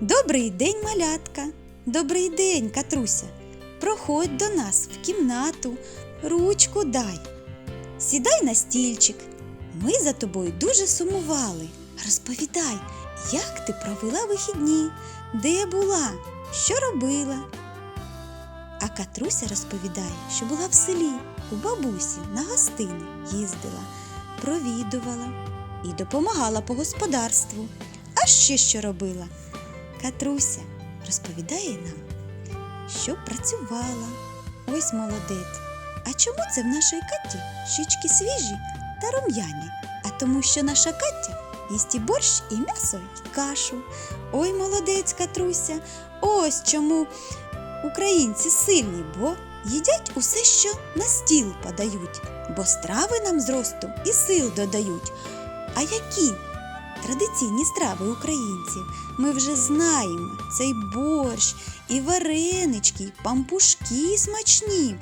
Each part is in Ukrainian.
Добрий день, малятка. Добрий день, Катруся. Проходь до нас в кімнату, ручку дай. Сідай на стільчик. Ми за тобою дуже сумували. Розповідай, як ти провела вихідні, де була, що робила. А Катруся розповідає, що була в селі у бабусі на гостини їздила, провідувала і допомагала по господарству. А ще що робила? Катруся розповідає нам, що працювала. Ось молодець. А чому це в нашої Каті щічки свіжі та рум'яні? А тому, що наша Катя їсть і борщ, і м'ясо, і кашу. Ой, молодець, Катруся, ось чому українці сильні, бо їдять усе, що на стіл подають, бо страви нам зросту і сил додають. А які традиційні страви українців ми вже знаємо: це й борщ, і варенички, і пампушки смачні,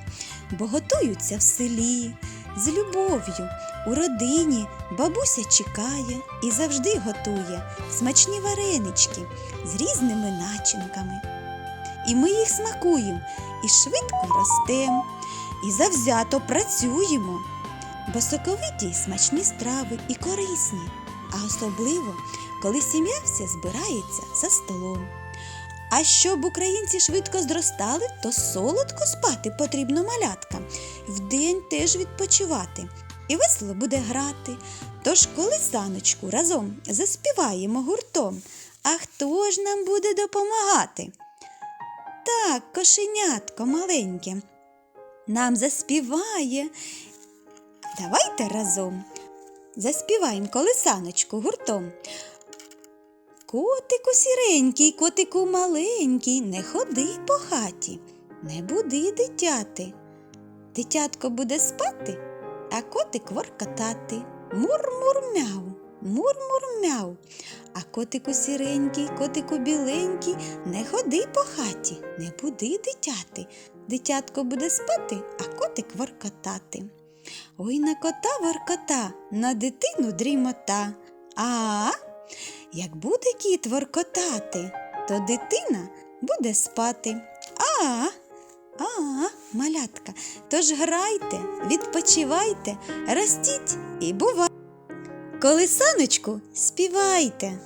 бо готуються в селі з любов'ю. У родині бабуся чекає і завжди готує смачні варенички з різними начинками. І ми їх смакуємо і швидко ростемо, і завзято працюємо. Бо соковиті смачні страви і корисні, а особливо, коли сім'я вся збирається за столом. А щоб українці швидко зростали, то солодко спати потрібно маляткам, вдень теж відпочивати. І весело буде грати. Тож коли саночку разом заспіваємо гуртом, а хто ж нам буде допомагати? Так, кошенятко маленьке, нам заспіває. Давайте разом заспіваємо колисаночку гуртом. Котику сіренький, котику маленький, не ходи по хаті, не буди дитяти. Дитятко буде спати, а котик воркотати. Мур-мур-мяу, мур-мур-мяу. А котику сіренький, котику біленький, не ходи по хаті, не буди дитяти. Дитятко буде спати, а котик воркотати. Ой на кота воркота, на дитину дрімота. А як буде кіт воркотати, то дитина буде спати. А, а, малятка, тож грайте, відпочивайте, ростіть і бувайте. Колисаночку співайте.